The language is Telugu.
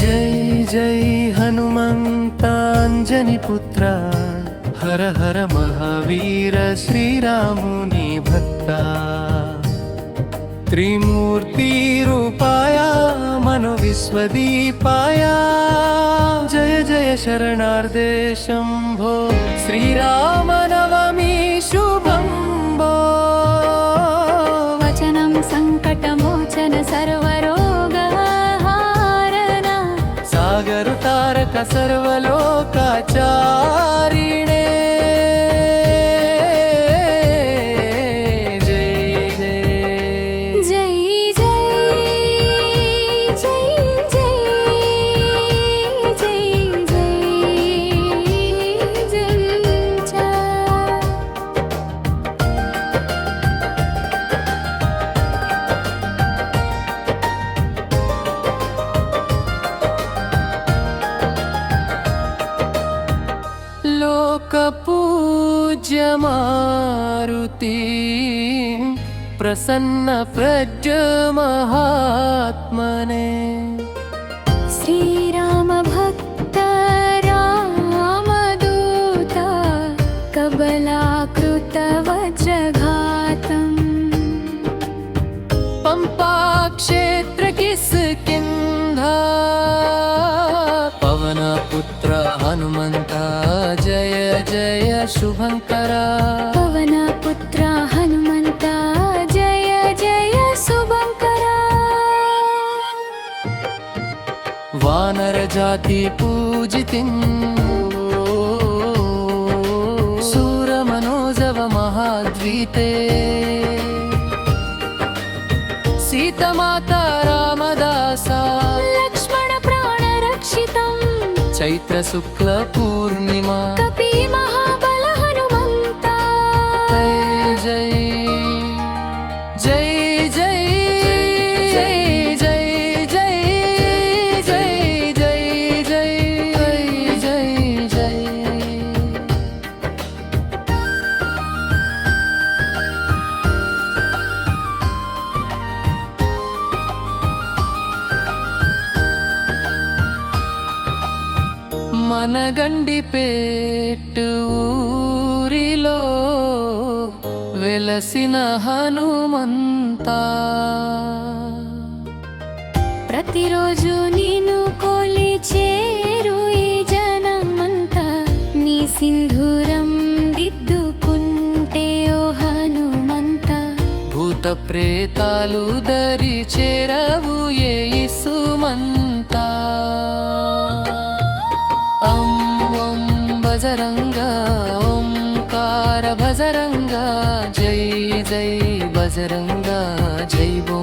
जय जय हनुमन्ताञ्जनि पुत्र हर हर महावीर श्रीरामुनि भक्ता त्रिमूर्तिरूपाय मनोविश्वदीपाय जय जय शरणार्दे शम्भो श्रीरामनवमी शुभं वचनं सङ्कटमोचन सर्व सर्व लोकाचारिणे कपूज्यमारुतिं प्रसन्नप्रजमहात्मने श्रीरामभक्त प्रज महात्मने श्रीराम रामदूता कबलाकृत वज्रघातम् శుభంకరా. పవన పుత్ర హనుమంత జయ జయ శుభంకరా. వానర జాతి పూజితిం. సూర మనోజవ మహాద్వీతే సీతమాత రామదాస. లక్ష్మణ ప్రాణ రక్షితం చైత్ర శుక్ల పూర్ణిమ. కపి మనగండి పేటు ఊరిలో వెలసిన హనుమంతా. ప్రతిరోజు నేను కొలిచేరు ఈ జనమంతా. నీ సింధూరం దిద్దుకుంటే ఓ హనుమంత. భూత ప్రేతాలు దరి చేరవు ఏ భజరంగ ఓంకార భజరంగ జై జై భజరంగ జై బో